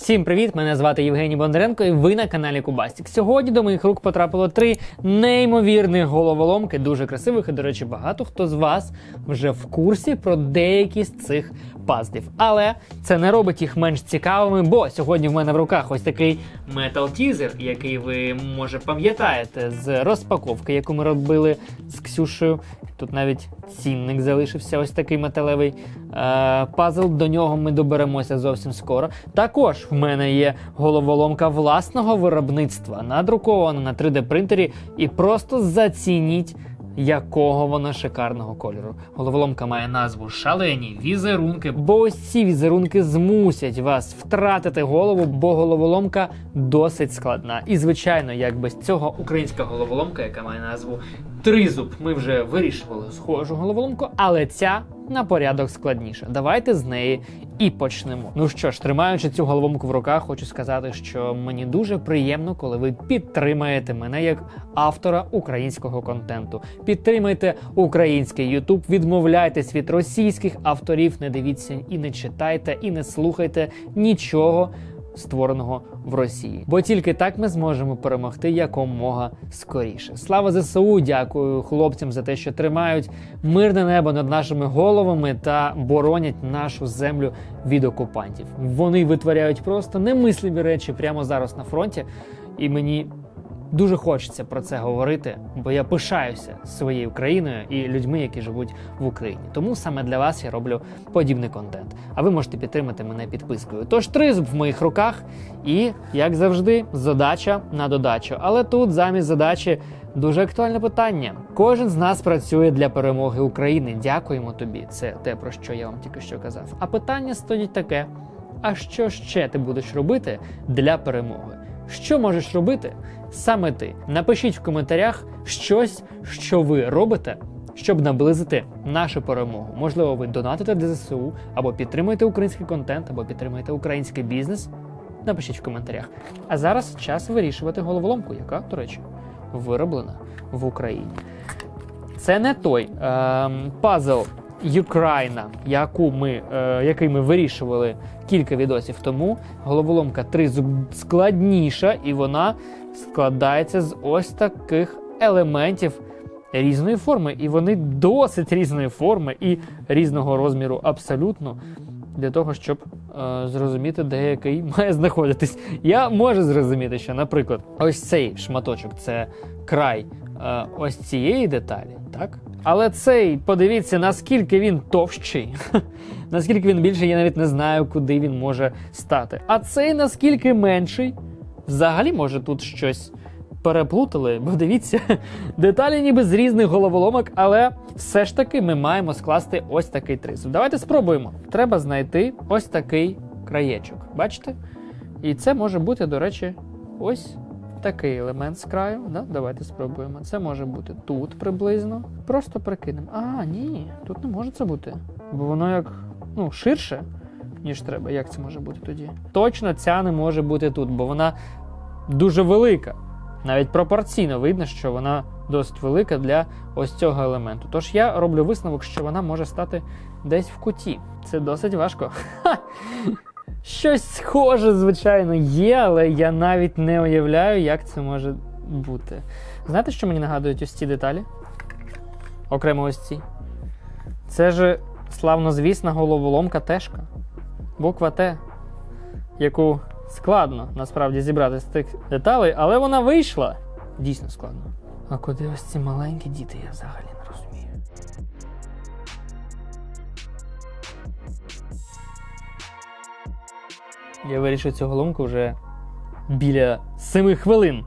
Всім привіт! Мене звати Євгеній Бондаренко, і ви на каналі Кубастік. Сьогодні до моїх рук потрапило три неймовірних головоломки, дуже красивих. І, до речі, багато хто з вас вже в курсі про деякі з цих пазлів. Але це не робить їх менш цікавими, бо сьогодні в мене в руках ось такий метал тізер, який ви може пам'ятаєте з розпаковки, яку ми робили з Ксюшею. Тут навіть цінник залишився, ось такий металевий е, пазл. До нього ми доберемося зовсім скоро. Також в мене є головоломка власного виробництва, надрукована на 3D принтері, і просто зацініть. Якого вона шикарного кольору. Головоломка має назву Шалені візерунки, бо ось ці візерунки змусять вас втратити голову, бо головоломка досить складна. І звичайно, як без цього українська головоломка, яка має назву Тризуб. Ми вже вирішували схожу головоломку, але ця на порядок складніше. Давайте з неї і почнемо. Ну що ж, тримаючи цю головомку в руках, хочу сказати, що мені дуже приємно, коли ви підтримаєте мене як автора українського контенту. Підтримайте український Ютуб, відмовляйтесь від російських авторів, не дивіться і не читайте, і не слухайте нічого створеного в Росії. Бо тільки так ми зможемо перемогти якомога скоріше. Слава ЗСУ! Дякую хлопцям за те, що тримають мирне небо над нашими головами та боронять нашу землю від окупантів. Вони витворяють просто немисливі речі прямо зараз на фронті, і мені. Дуже хочеться про це говорити, бо я пишаюся своєю країною і людьми, які живуть в Україні. Тому саме для вас я роблю подібний контент. А ви можете підтримати мене підпискою. Тож тризуб в моїх руках, і як завжди, задача на додачу. Але тут замість задачі дуже актуальне питання. Кожен з нас працює для перемоги України. Дякуємо тобі. Це те про що я вам тільки що казав. А питання стоїть таке: а що ще ти будеш робити для перемоги? Що можеш робити саме ти? Напишіть в коментарях щось, що ви робите, щоб наблизити нашу перемогу. Можливо, ви донатите для ЗСУ, або підтримуєте український контент, або підтримуєте український бізнес. Напишіть в коментарях. А зараз час вирішувати головоломку, яка, до речі, вироблена в Україні. Це не той ем, пазл Україна, яку ми, е, який ми вирішували кілька відосів тому. Головоломка 3 складніша, і вона складається з ось таких елементів різної форми. І вони досить різної форми і різного розміру абсолютно. Для того, щоб е, зрозуміти, де який має знаходитись. Я можу зрозуміти, що, наприклад, ось цей шматочок це край е, ось цієї деталі, так? Але цей, подивіться, наскільки він товщий, наскільки він більший, я навіть не знаю, куди він може стати. А цей наскільки менший, взагалі, може, тут щось переплутали, бо дивіться, деталі ніби з різних головоломок, але все ж таки ми маємо скласти ось такий тризуб. Давайте спробуємо. Треба знайти ось такий краєчок. Бачите? І це може бути, до речі, ось такий елемент з краю. Да? Давайте спробуємо. Це може бути тут приблизно. Просто прикинемо. А, ні, тут не може це бути. Бо воно як ну, ширше, ніж треба. Як це може бути тоді? Точно ця не може бути тут, бо вона дуже велика. Навіть пропорційно видно, що вона досить велика для ось цього елементу. Тож я роблю висновок, що вона може стати десь в куті. Це досить важко. Щось схоже, звичайно, є, але я навіть не уявляю, як це може бути. Знаєте, що мені нагадують ось ці деталі? Окремо ось ці. Це ж славнозвісна головоломка Тешка. Буква Т, яку складно насправді зібрати з тих деталей, але вона вийшла. Дійсно складно. А куди ось ці маленькі діти, я взагалі Я вирішив цю головоломку вже біля семи хвилин.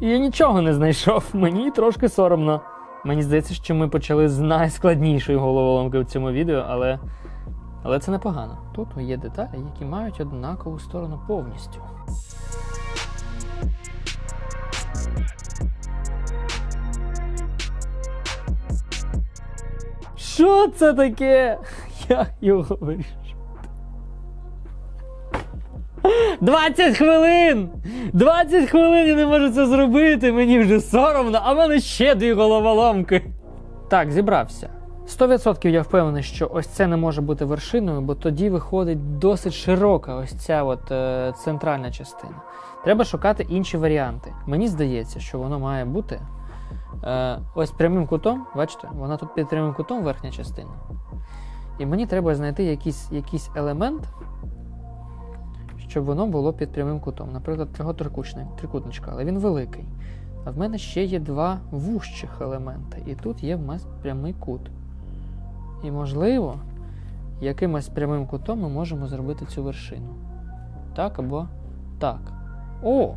І я нічого не знайшов. Мені трошки соромно. Мені здається, що ми почали з найскладнішої головоломки в цьому відео, але. Але це непогано. Тут є деталі, які мають однакову сторону повністю. Що це таке? Як його вирішити? 20 хвилин! 20 хвилин я не можу це зробити, мені вже соромно, а в мене ще дві головоломки. Так, зібрався. 100% я впевнений, що ось це не може бути вершиною, бо тоді виходить досить широка ось ця от, е, центральна частина. Треба шукати інші варіанти. Мені здається, що воно має бути е, ось прямим кутом, бачите, вона тут під прямим кутом верхня частина. І мені треба знайти якийсь, якийсь елемент, щоб воно було під прямим кутом. Наприклад, цього трикутничка, але він великий. А в мене ще є два вужчих елементи. І тут є в нас прямий кут. І, можливо, якимось прямим кутом ми можемо зробити цю вершину. Так або так. О!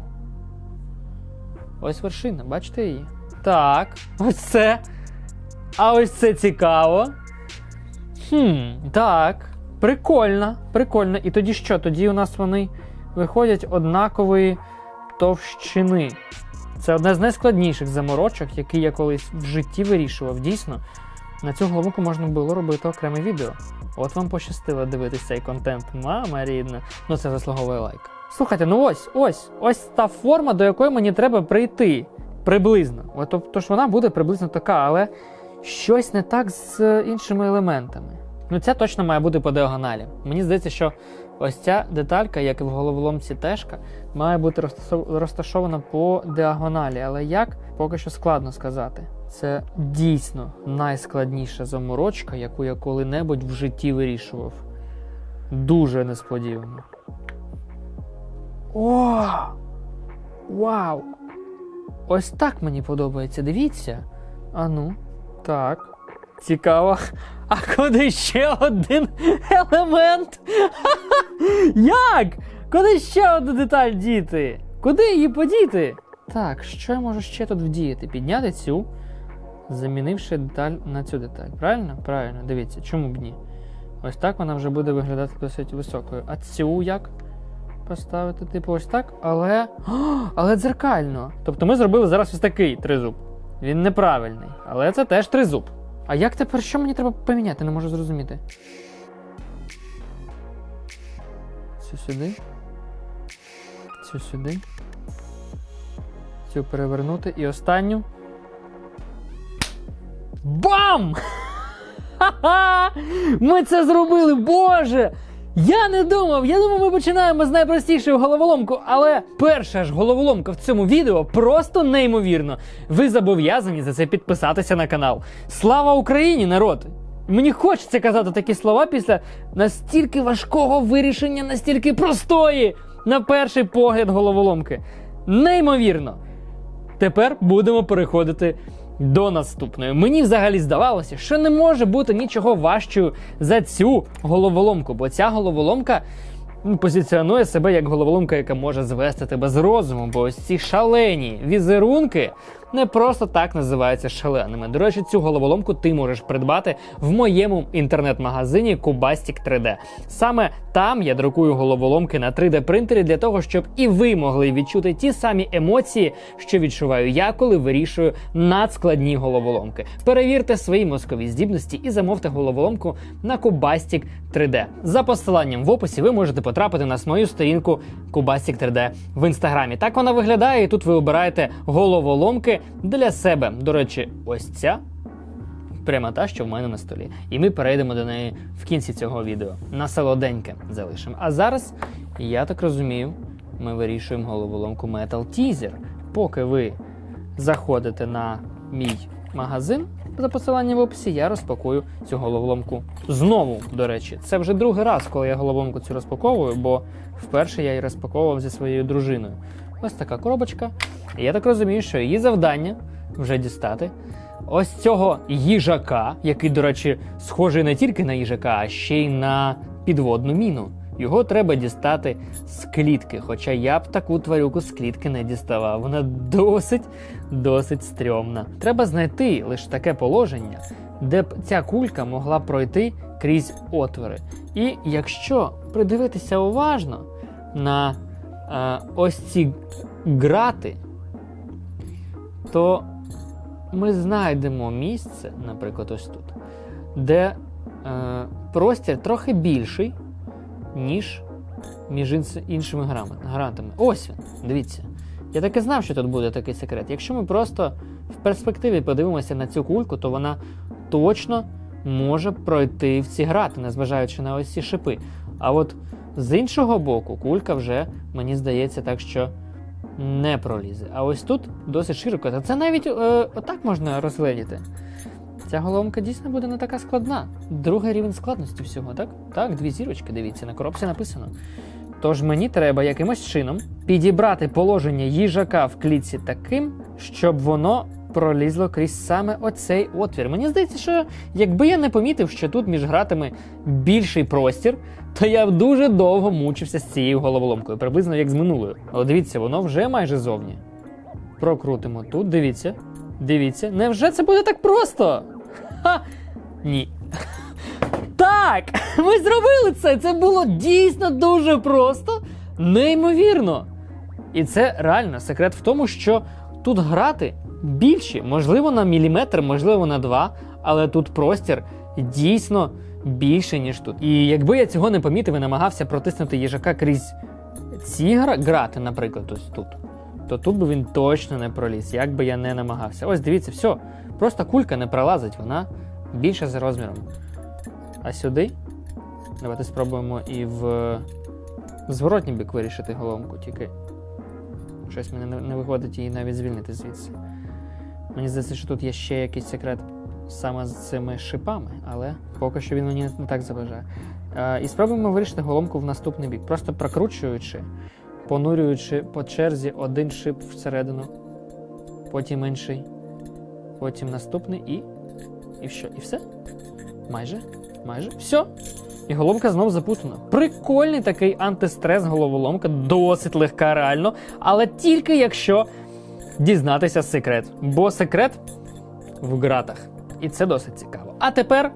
Ось вершина, бачите її? Так, ось це. А ось це цікаво. Хм, так. Прикольно, прикольно. І тоді що? Тоді у нас вони виходять однакової товщини. Це одне з найскладніших заморочок, які я колись в житті вирішував. Дійсно, на цю головку можна було робити окреме відео. От вам пощастило дивитися цей контент, мама рідна. Ну це заслуговує лайк. Слухайте, ну ось, ось, ось та форма, до якої мені треба прийти. Приблизно. От, тобто ж вона буде приблизно така, але щось не так з іншими елементами. Ну, ця точно має бути по діагоналі. Мені здається, що ось ця деталька, як і в головоломці тежка, має бути розташована по діагоналі. Але як, поки що складно сказати. Це дійсно найскладніша заморочка, яку я коли-небудь в житті вирішував. Дуже несподівано. О! Вау! Ось так мені подобається. Дивіться. Ану, так. Цікаво. А куди ще один елемент? Як? Куди ще одну деталь діти? Куди її подіти? Так, що я можу ще тут вдіяти? Підняти цю, замінивши деталь на цю деталь. Правильно? Правильно, дивіться, чому б ні? Ось так вона вже буде виглядати досить високою. А цю як? Поставити, типу, ось так, але. О, але дзеркально. Тобто ми зробили зараз ось такий тризуб. Він неправильний, але це теж тризуб. А як тепер що мені треба поміняти? Не можу зрозуміти. Цю сюди. Цю сюди. Цю перевернути. І останню. Бам! Ха-ха! Ми це зробили, Боже! Я не думав, я думав, ми починаємо з найпростішої головоломку, але перша ж головоломка в цьому відео просто неймовірно. Ви зобов'язані за це підписатися на канал. Слава Україні, народ! Мені хочеться казати такі слова після настільки важкого вирішення, настільки простої, на перший погляд, головоломки. Неймовірно! Тепер будемо переходити до наступної. Мені взагалі здавалося, що не може бути нічого важчою за цю головоломку, бо ця головоломка ну, позиціонує себе як головоломка, яка може звести тебе з розуму, бо ось ці шалені візерунки не просто так називаються шаленими. До речі, цю головоломку ти можеш придбати в моєму інтернет-магазині Cubastic 3D. Саме там я друкую головоломки на 3D принтері для того, щоб і ви могли відчути ті самі емоції, що відчуваю я, коли вирішую надскладні головоломки. Перевірте свої мозкові здібності і замовте головоломку на Cubastic 3D. За посиланням в описі ви можете потрапити на мою сторінку Cubastic 3D в інстаграмі. Так вона виглядає, і тут ви обираєте головоломки для себе. До речі, ось ця прямо та, що в мене на столі. І ми перейдемо до неї в кінці цього відео. На солоденьке залишимо. А зараз, я так розумію, ми вирішуємо головоломку Metal Teaser. Поки ви заходите на мій магазин за посиланням в описі, я розпакую цю головоломку знову. До речі, це вже другий раз, коли я головоломку цю розпаковую, бо вперше я її розпаковував зі своєю дружиною. Ось така коробочка. Я так розумію, що її завдання вже дістати. Ось цього їжака, який, до речі, схожий не тільки на їжака, а ще й на підводну міну. Його треба дістати з клітки, хоча я б таку тварюку з клітки не діставав. Вона досить, досить стрьомна. Треба знайти лише таке положення, де б ця кулька могла пройти крізь отвори. І якщо придивитися уважно на ось ці грати, то ми знайдемо місце, наприклад, ось тут, де е, простір трохи більший, ніж між іншими гратами. Ось він, дивіться. Я так і знав, що тут буде такий секрет. Якщо ми просто в перспективі подивимося на цю кульку, то вона точно може пройти в ці грати, незважаючи на ось ці шипи. А от з іншого боку, кулька вже, мені здається, так що не пролізе. А ось тут досить широко. Та це навіть е, отак можна розгледіти. Ця головка дійсно буде не така складна. Другий рівень складності всього, так? Так, дві зірочки, дивіться, на коробці написано. Тож мені треба якимось чином підібрати положення їжака в клітці таким, щоб воно пролізло крізь саме оцей отвір. Мені здається, що якби я не помітив, що тут між гратами більший простір, то я б дуже довго мучився з цією головоломкою, приблизно як з минулою. Але дивіться, воно вже майже зовні. Прокрутимо тут, дивіться. Дивіться. Невже це буде так просто? Ха! Ні. Так! Ми зробили це! Це було дійсно дуже просто, неймовірно. І це реально секрет в тому, що тут грати більші, можливо, на міліметр, можливо, на два, але тут простір дійсно більше, ніж тут. І якби я цього не помітив і намагався протиснути їжака крізь ці грати, наприклад, ось тут, то тут би він точно не проліз, як би я не намагався. Ось дивіться, все. Просто кулька не пролазить, вона більша за розміром. А сюди. Давайте спробуємо і в зворотній бік вирішити головку, тільки щось мені не, виходить її навіть звільнити звідси. Мені здається, що тут є ще якийсь секрет саме з цими шипами, але поки що він мені не так заважає. Е, і спробуємо вирішити головку в наступний бік, просто прокручуючи, понурюючи по черзі один шип всередину, потім інший, потім наступний і. І що? І все? Майже? Майже? Все. І головка знов запутана. Прикольний такий антистрес головоломка, досить легка реально, але тільки якщо дізнатися секрет. Бо секрет в ґратах. І це досить цікаво. А тепер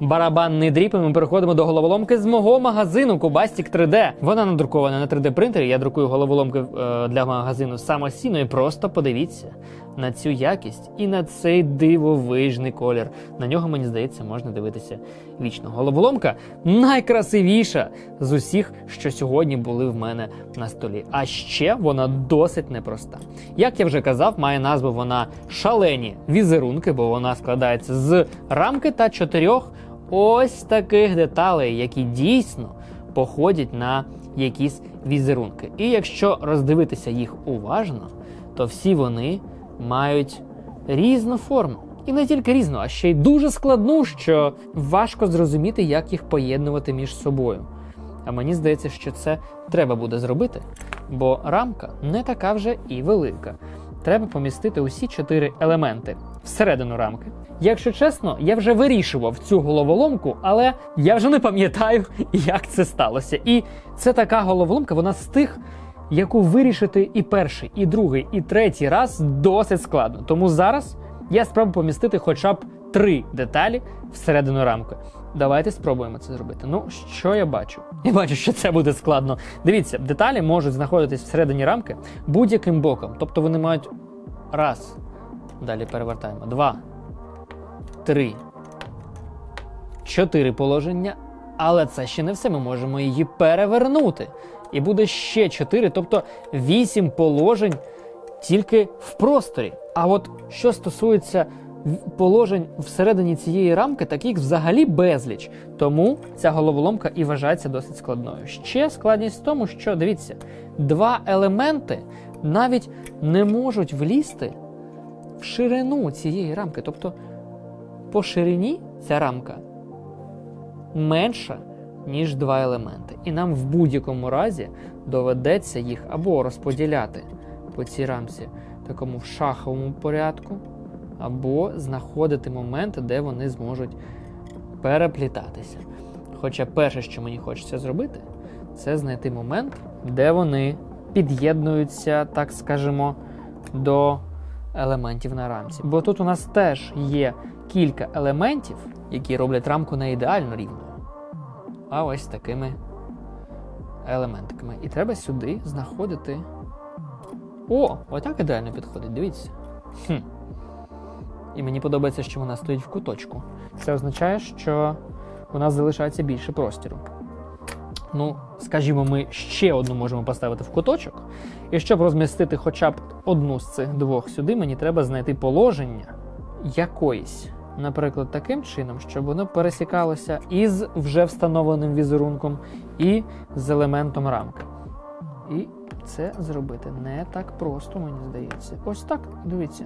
барабанний дріб, і ми переходимо до головоломки з мого магазину Кубастік 3D. Вона надрукована на 3D принтері. Я друкую головоломки е, для магазину самостійно. І просто подивіться на цю якість і на цей дивовижний колір. На нього, мені здається, можна дивитися вічно. Головоломка найкрасивіша з усіх, що сьогодні були в мене на столі. А ще вона досить непроста. Як я вже казав, має назву вона шалені візерунки, бо вона складається з рамки та чотирьох ось таких деталей, які дійсно походять на якісь візерунки. І якщо роздивитися їх уважно, то всі вони мають різну форму. І не тільки різну, а ще й дуже складну, що важко зрозуміти, як їх поєднувати між собою. А мені здається, що це треба буде зробити, бо рамка не така вже і велика. Треба помістити усі чотири елементи всередину рамки. Якщо чесно, я вже вирішував цю головоломку, але я вже не пам'ятаю, як це сталося. І це така головоломка, вона з тих, яку вирішити і перший, і другий, і третій раз досить складно. Тому зараз я спробую помістити хоча б три деталі всередину рамки. Давайте спробуємо це зробити. Ну, що я бачу? Я бачу, що це буде складно. Дивіться, деталі можуть знаходитись всередині рамки будь-яким боком. Тобто вони мають раз. Далі перевертаємо. Два. Три. Чотири положення. Але це ще не все. Ми можемо її перевернути. І буде ще чотири, тобто вісім положень тільки в просторі. А от що стосується положень всередині цієї рамки, таких взагалі безліч. Тому ця головоломка і вважається досить складною. Ще складність в тому, що дивіться, два елементи навіть не можуть влізти в ширину цієї рамки. Тобто по ширині ця рамка менша, ніж два елементи. І нам в будь-якому разі доведеться їх або розподіляти по цій рамці такому шаховому порядку, або знаходити моменти, де вони зможуть переплітатися. Хоча перше, що мені хочеться зробити, це знайти момент, де вони під'єднуються, так скажемо, до елементів на рамці. Бо тут у нас теж є кілька елементів, які роблять рамку не ідеально рівною, а ось такими елементиками. І треба сюди знаходити. О, отак ідеально підходить, дивіться. Хм. І мені подобається, що вона стоїть в куточку. Це означає, що у нас залишається більше простіру. Ну, скажімо, ми ще одну можемо поставити в куточок. І щоб розмістити хоча б одну з цих двох сюди, мені треба знайти положення якоїсь наприклад, таким чином, щоб воно пересікалося із вже встановленим візерунком, і з елементом рамки. І це зробити не так просто, мені здається. Ось так, дивіться.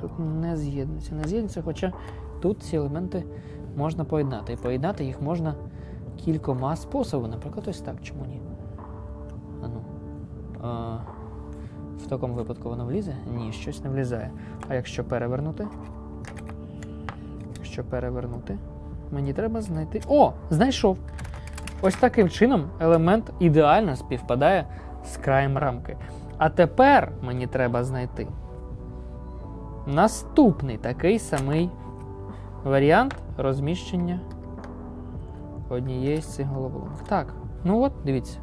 Тут не з'єднується, не з'єднується, хоча тут ці елементи можна поєднати. І поєднати їх можна кількома способами. Наприклад, ось так, чому ні? А ну. А, в такому випадку воно влізе? Ні, щось не влізає. А якщо перевернути? Якщо перевернути, мені треба знайти. О! Знайшов! Ось таким чином елемент ідеально співпадає з краєм рамки. А тепер мені треба знайти наступний такий самий варіант розміщення однієї з цих головоломок. Так, ну от, дивіться.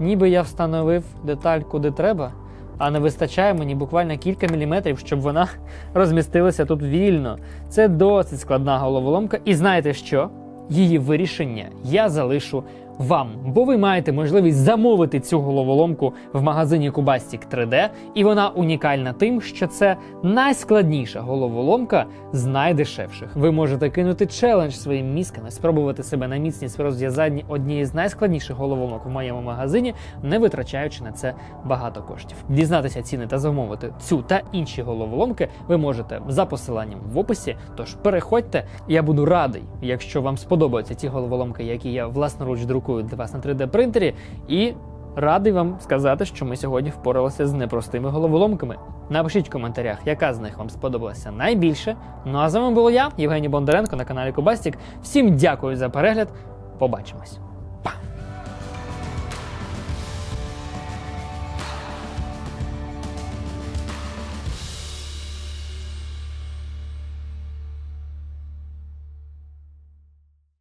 Ніби я встановив деталь куди треба, а не вистачає мені буквально кілька міліметрів, щоб вона розмістилася тут вільно. Це досить складна головоломка. І знаєте що? Її вирішення я залишу вам, бо ви маєте можливість замовити цю головоломку в магазині Cubastic 3D, і вона унікальна тим, що це найскладніша головоломка з найдешевших. Ви можете кинути челендж своїм мізками, спробувати себе на міцність в розв'язанні однієї з найскладніших головоломок в моєму магазині, не витрачаючи на це багато коштів. Дізнатися ціни та замовити цю та інші головоломки ви можете за посиланням в описі. Тож переходьте, я буду радий, якщо вам сподобаються ті головоломки, які я власноруч друкую для вас на 3D принтері, і радий вам сказати, що ми сьогодні впоралися з непростими головоломками. Напишіть в коментарях, яка з них вам сподобалася найбільше. Ну а з вами був я, Євгеній Бондаренко на каналі Кубастік. Всім дякую за перегляд. Побачимось. Па!